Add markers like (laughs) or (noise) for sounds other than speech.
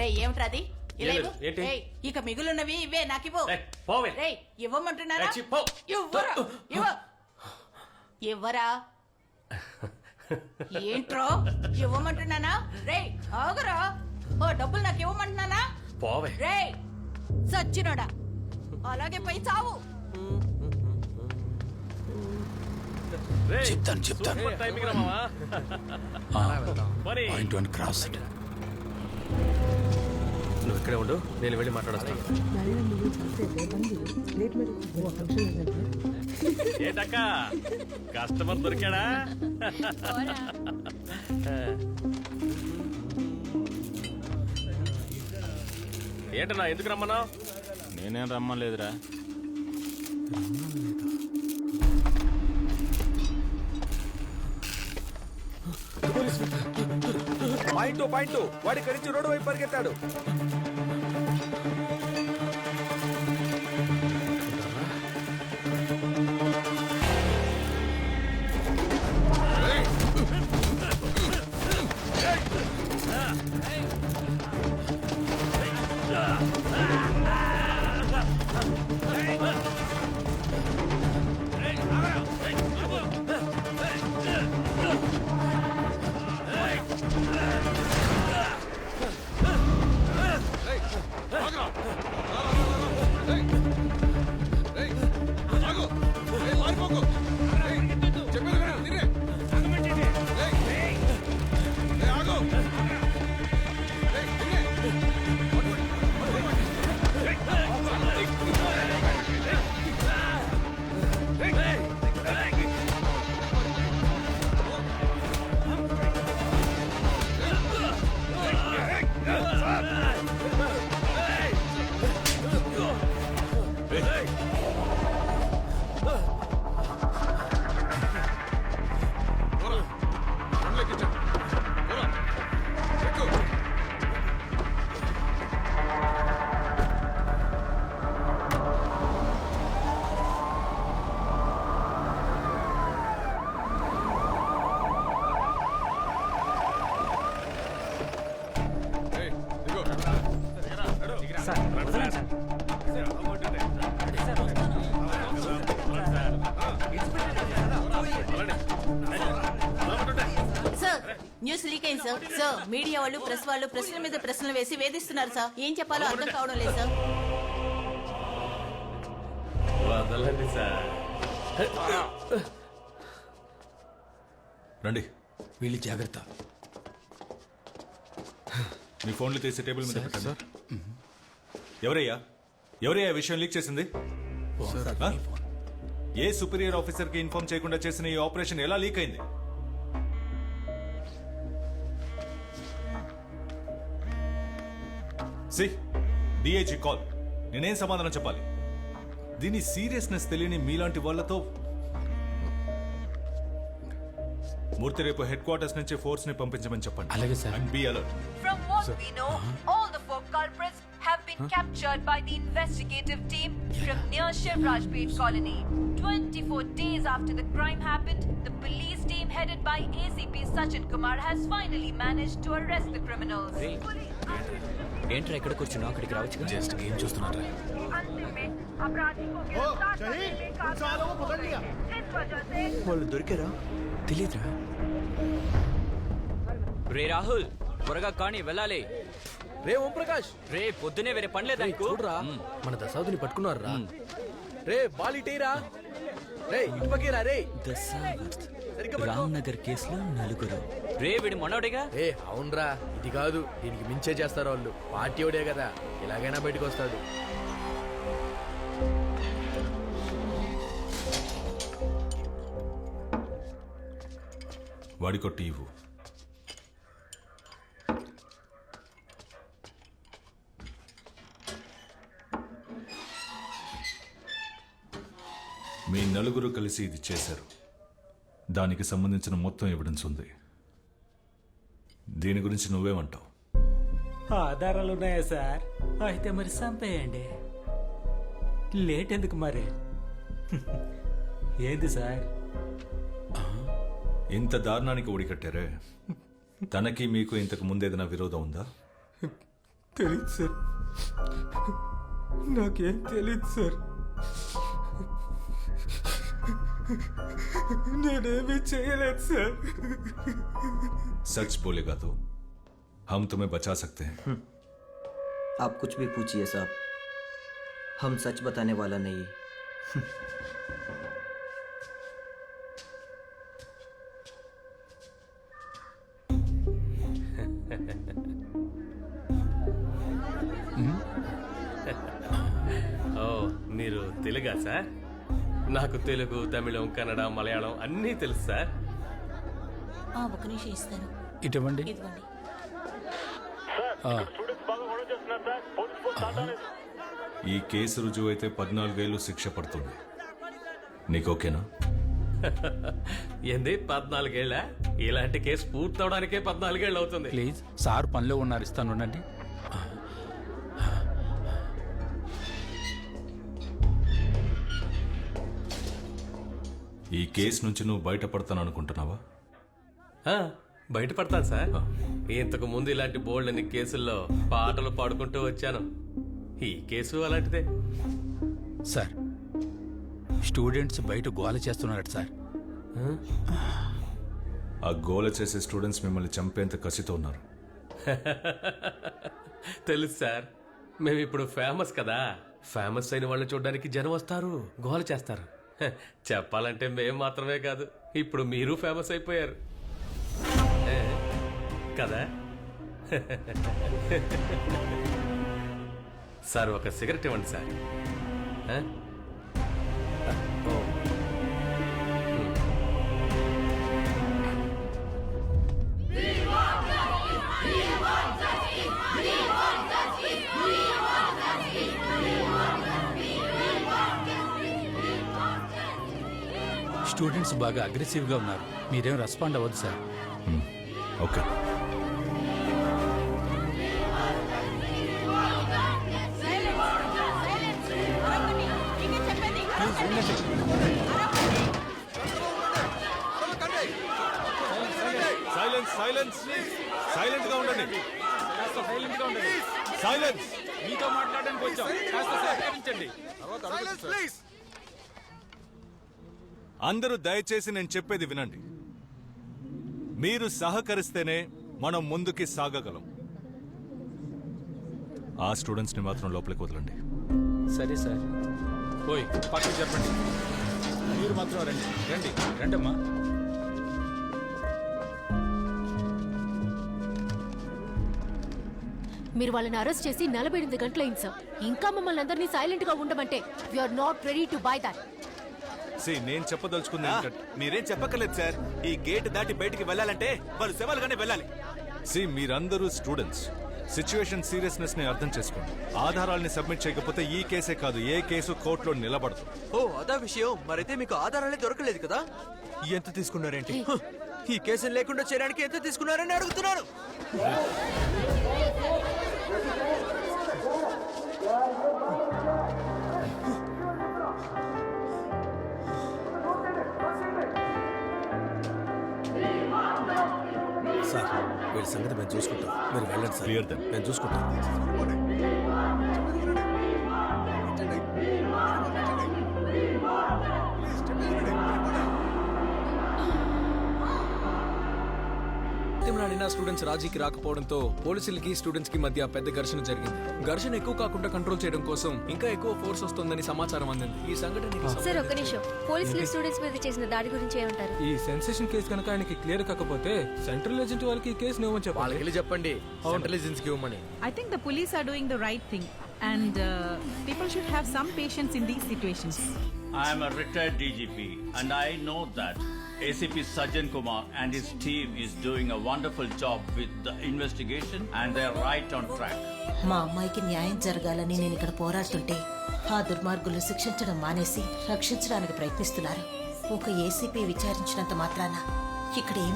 రే ఏమిట్రా అది ఇలా ఏం ఇవ్వు. లేదు, ఏంటి? రేయ్, ఇక మిగులున్నవి ఇవే పోవే. రేయ్ ఇవ్వమంటున్నారా? చి, పో. ఇవ్వరా? ఇవ్వ. ఇవ్వరా? (laughs) ఏంట్రో? ఇవ్వమంటున్నానా? రేయ్ ఆగురా. ఓ డబ్బులు నాకు ఇవ్వమంటున్నానా? పోవే. రేయ్ సచ్చినోడా. అలాగే పై చావు. చెప్తాను, చెప్తాను. సూపర్ టైమింగ్ రా మావా. మరి (laughs) పాయింట్ వన్ క్రాస్. నువ్వు ఇక్కడే ఉండు నేను వెళ్ళి మాట్లాడొస్తాను ఏంటక్క? కస్టమర్ దొరికాడా? ఏంటన్నా ఎందుకు రమ్మన్నావు? నేనేం రమ్మలేదురా. పాయింట్ పాయింట్ వాడి ఇక్కడి రోడ్డు వైపు పరిగెత్తాడు. న్యూస్ లీక్ అయింది సార్. సార్ మీడియా వాళ్ళు ప్రెస్ వాళ్ళు ప్రశ్నల మీద ప్రశ్నలు వేసి వేధిస్తున్నారు సార్. ఏం చెప్పాలో అర్థం కావడం లేదు సార్. వదలండి సార్. రండి. వీళ్ళు జాగ్రత్త. మీ ఫోన్లు తీసి టేబుల్ మీద పెట్టండి. ఎవరయ్యా? ఎవరయ్యా ఈ విషయం లీక్ చేసింది? ఆ? ఏ సుపీరియర్ ఆఫీసర్కి ఇన్ఫార్మ్ చేయకుండా చేసిన ఈ ఆపరేషన్ ఎలా లీక్ అయింది? సి డిఐజీ కాల్ నేనేం సమాధానం చెప్పాలి దీని సీరియస్నెస్ తెలియని మీలాంటి వాళ్ళతో మూర్తి రేపు హెడ్ క్వార్టర్స్ నుంచి ఫోర్స్ని పంపించమని చెప్పండి అలాగే sir. And be alert have been captured by the investigative team from near Shivraj Pet colony. 24 days after the crime happened, the police team headed by ACP Sachin Kumar has finally managed to arrest the criminals. ఏంట్రా ఇక్కడ కూర్చున్నావు? అక్కడికి రావచ్చు just game చూస్తున్నారా వాళ్ళు దొరికారా? తెలీదురా. రే రాహుల్ త్వరగా కానీ వెళ్ళాలి. రే ఓం ప్రకాష్. రే పొద్దునే వేరే పనిలేదా? చూడరా. మన దశావధిని పట్టుకున్నారు రా రే బాల్ ఇటేరా రే ఇటు పక్కేరా రే దశావథ్. రామ్నగర్ కేసులో నలుగురు. రే వీడు మనోడేగా ఏ అవునరా. ఇది కాదు. దీనికి మించే చేస్తారు వాళ్ళు. పార్టీ ఓడే కదా. ఎలాగైనా బయటకు వస్తాడు. వాడి కొట్టి ఇవ్వు. మీ నలుగురు కలిసి ఇది చేశారు. దానికి సంబంధించిన మొత్తం ఎవిడెన్స్ ఉంది. దీని గురించి నువ్వేమంటావు? ఆధారాలు ఉన్నాయా సార్? అయితే మరి చంపేయండి లేట్ ఎందుకు మరి? ఏంది సార్? ఇంత దారుణానికి ఒడికట్టారే తనకి మీకు ఇంతకు ముందేదైనా విరోధం ఉందా? తెలీదు సార్. నాకేం తెలీదు సార్. నేనేమీ చేయలేదు సార్ सच बोलेगा तो हम तुम्हें बचा सकते हैं आप कुछ भी पूछिए साहब हम सच बताने वाला नहीं (laughs) ఓ మీరు తెలుగా సార్ నాకు తెలుగు తమిళం కన్నడ మలయాళం అన్నీ తెలుసు సార్. ఆ, ఒక నిమిషం ఇస్తాను. ఇటువంటి ఇదిగోండి ఈ కేసు రుజువు అయితే పద్నాలుగేళ్ళు శిక్ష పడుతుంది. నీకు ఓకేనా? (laughs) ఏంది పద్నాలుగేళ్ళ? ఇలాంటి కేసు పూర్తవడానికే పద్నాలుగేళ్ళు అవుతుంది. ప్లీజ్ సార్ పనిలో ఉన్నారు ఇస్తాను ఉండండి. ఈ కేసు నుంచి నువ్వు బయటపడతాను అనుకుంటున్నావా? ఆ, బయటపడతాను సార్. ఇంతకు ముందు ఇలాంటి బోల్డ్ అన్ని కేసుల్లో పాటలు పాడుకుంటూ వచ్చాను. ఈ కేసు అలాంటిదే. సార్ స్టూడెంట్స్ బయట గోల చేస్తున్నారట సార్. ఆ? గోల చేసే స్టూడెంట్స్ మిమ్మల్ని చంపేంత కసితో ఉన్నారు. (laughs) తెలుసు సార్ మేము ఇప్పుడు ఫేమస్ కదా. ఫేమస్ అయిన వాళ్ళని చూడడానికి జనం వస్తారు గోల చేస్తారు. చెప్పాలంటే మేం మాత్రమే కాదు ఇప్పుడు మీరు ఫేమస్ అయిపోయారు. కదా? సార్ ఒక సిగరెట్ ఇవ్వండి సార్. స్టూడెంట్స్ బాగా అగ్రెసివ్గా ఉన్నారు. మీరేం రెస్పాండ్ అవ్వద్దు సార్. ఓకే సైలెన్స్ సైలెన్స్ సైలెంట్గా ఉండండి. సైలెన్స్ మీతో మాట్లాడడానికి వచ్చాం. కాస్త సహకరించండి. అందరూ దయచేసి నేను చెప్పేది వినండి. మీరు సహకరిస్తేనే మనం ముందుకి సాగగలం. ఆ స్టూడెంట్స్ని మాత్రం లోపలికి వదలండి. సరే సార్. ఓయ్ పక్కకి చెప్పండి. మీరు మాత్రం రండి. రండి రండమ్మా. మీరు వాళ్ళని అరెస్ట్ చేసి నలభై ఎనిమిది గంటలైంది సార్. ఇంకా మమ్మల్ని అందరినీ సైలెంట్గా ఉండమంటే are not ready to buy that see నేను చెప్పదలుచుకుంది ఏంటంటే మీరేం చెప్పక్కర్లేదు సార్. ఈ గేట్ దాటి బయటికి వెళ్ళాలంటే వాళ్ళు శవాలుగానే వెళ్ళాలి. సి మీరందరూ స్టూడెంట్స్. సిచ్యువేషన్ సీరియస్నెస్ని అర్థం చేసుకోండి. ఆధారాల్ని సబ్మిట్ చేయకపోతే ఈ కేసే కాదు ఏ కేసు కోర్టులో నిలబడదు. ఓ అదా విషయం. మరైతే మీకు ఆధారాలే దొరకలేదు కదా? ఎంత తీసుకున్నారేంటి? హ, ఈ కేసుని లేకుండా చేయడానికి ఎంత తీసుకున్నారని అడుగుతున్నాను సార్ వీళ్ళ సంగతి మేము చూసుకుంటాం. మీరు వెళ్ళండి సార్. నేను చూసుకుంటాం. తిమ్మనాడిన స్టూడెంట్స్ రాజీకి రాకపోవడంతో పోలీసులకి స్టూడెంట్స్కి మధ్య పెద్ద ఘర్షణ జరిగింది. ఘర్షణ ఎక్కువ కాకుండా కంట్రోల్ చేయడం కోసం ఇంకా ఎక్కువ ఫోర్స్ వస్తుందని సమాచారం అందింది. ఈ సంఘటన సార్ ఒక్క నిమిషం. పోలీసులు స్టూడెంట్స్ మీద చేసిన దాడి గురించి ఏమంటారు? ఈ సెన్సేషన్ కేసు కనుక ఆయనకి క్లియర్ కాకపోతే సెంట్రల్ ఏజెంట్ వాళ్ళకి ఈ కేసు చెప్పాలి వాళ్ళకి వెళ్ళి చెప్పండి. ఇంటెలిజెన్స్కి ఇవ్వమని. I think the police are doing the right thing, and uh, people should have some patience in these situations. I am a retired DGP and I know that ACP Sajjan Kumar and his team is doing a wonderful job with the investigation and they are right on track. మా అమ్మాయికి న్యాయం జరగాలని నేను ఇక్కడ పోరాడుతుంటే ఆ దుర్మార్గులు శిక్షించడం మానేసి రక్షించడానికి ప్రయత్నిస్తున్నారు ఒక ఏసీపీ విచారించినంత మాత్రాన ఇక్కడ ఏమి